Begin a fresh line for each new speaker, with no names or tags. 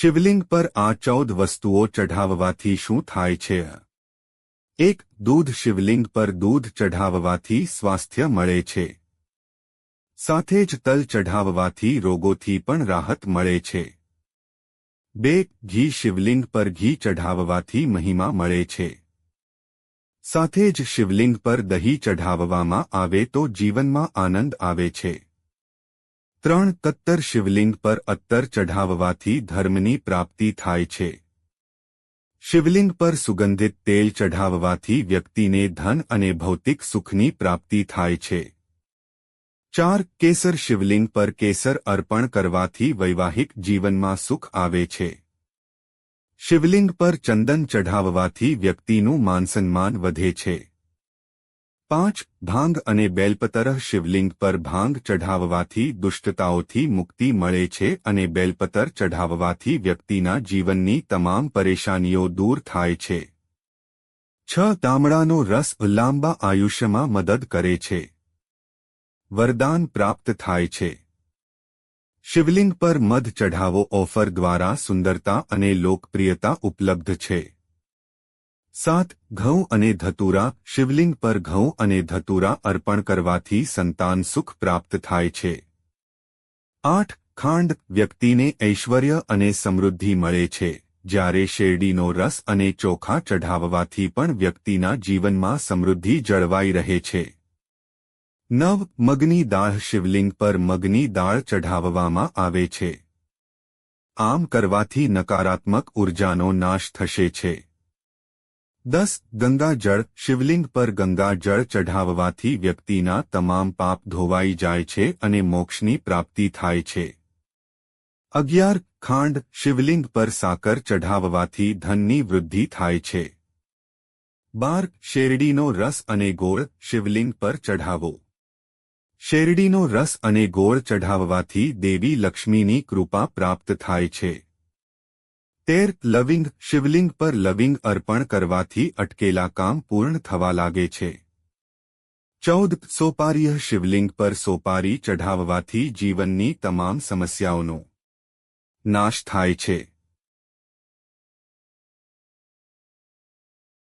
શિવલિંગ પર આ ચૌદ વસ્તુઓ ચઢાવવાથી શું થાય છે? એક, દૂધ શિવલિંગ પર દૂધ ચઢાવવાથી સ્વાસ્થ્ય મળે છે. સાથે જ તલ ચઢાવવાથી રોગોથી પણ રાહત મળે છે. બે, ઘી શિવલિંગ પર ઘી ચઢાવવાથી મહિમા મળે છે. સાથે જ શિવલિંગ પર દહીં ચઢાવવામાં આવે તો જીવનમાં આનંદ આવે છે. ત્રણ કત્તર શિવલિંગ પર અત્તર ચઢાવવાથી ધર્મની પ્રાપ્તિ થાય છે. શિવલિંગ પર સુગંધિત તેલ ચઢાવવાથી વ્યક્તિને ધન અને ભૌતિક સુખની પ્રાપ્તિ થાય છે. ચાર કેસર શિવલિંગ પર કેસર અર્પણ કરવાથી વૈવાહિક જીવનમાં સુખ આવે છે. શિવલિંગ પર ચંદન ચઢાવવાથી વ્યક્તિનું માનસન્માન વધે છે. પાંચ, ભાંગ અને બેલપતર શિવલિંગ પર ભાંગ ચઢાવવાથી દુષ્ટતાઓથી મુક્તિ મળે છે અને બેલપતર ચઢાવવાથી વ્યક્તિના જીવનની તમામ પરેશાનીઓ દૂર થાય છે. છ, તામડાનો રસ લાંબા આયુષ્યમાં મદદ કરે છે. વરદાન પ્રાપ્ત થાય છે. શિવલિંગ પર મધ ચઢાવો ઓફર દ્વારા સુંદરતા અને લોકપ્રિયતા ઉપલબ્ધ છે. સાત, ઘઉં અને ધતુરા, શિવલિંગ પર ઘઉં અને ધતુરા અર્પણ કરવાથી સંતાન સુખ પ્રાપ્ત થાય છે. આઠ, ખાંડ, વ્યક્તિને ઐશ્વર્ય અને સમૃદ્ધિ મળે છે. જ્યારે શેરડીનો રસ અને ચોખા ચઢાવવાથી પણ વ્યક્તિના જીવનમાં સમૃદ્ધિ જળવાઈ રહે છે. નવ, મગની દાળ શિવલિંગ પર મગની દાળ ચઢાવવામાં આવે છે. આમ કરવાથી નકારાત્મક ઉર્જાનો નાશ થશે છે. દસ, ગંગા જળ, શિવલિંગ પર ગંગા જળ ચઢાવવાથી વ્યક્તિના તમામ પાપ ધોવાઈ જાય છે અને મોક્ષની પ્રાપ્તિ થાય છે. અગિયાર, ખાંડ, શિવલિંગ પર સાકર ચઢાવવાથી ધનની વૃદ્ધિ થાય છે. બાર, શેરડીનો રસ અને ગોળ શિવલિંગ પર ચઢાવો. શેરડીનો રસ અને ગોળ ચઢાવવાથી દેવી લક્ષ્મીની કૃપા પ્રાપ્ત થાય છે. તેર લવિંગ, શિવલિંગ પર લવિંગ અર્પણ કરવાથી અટકેલા કામ પૂર્ણ થવા લાગે છે. ચૌદ સોપારીય શિવલિંગ પર સોપારી ચઢાવવાથી જીવનની તમામ સમસ્યાઓનો નાશ થાય છે.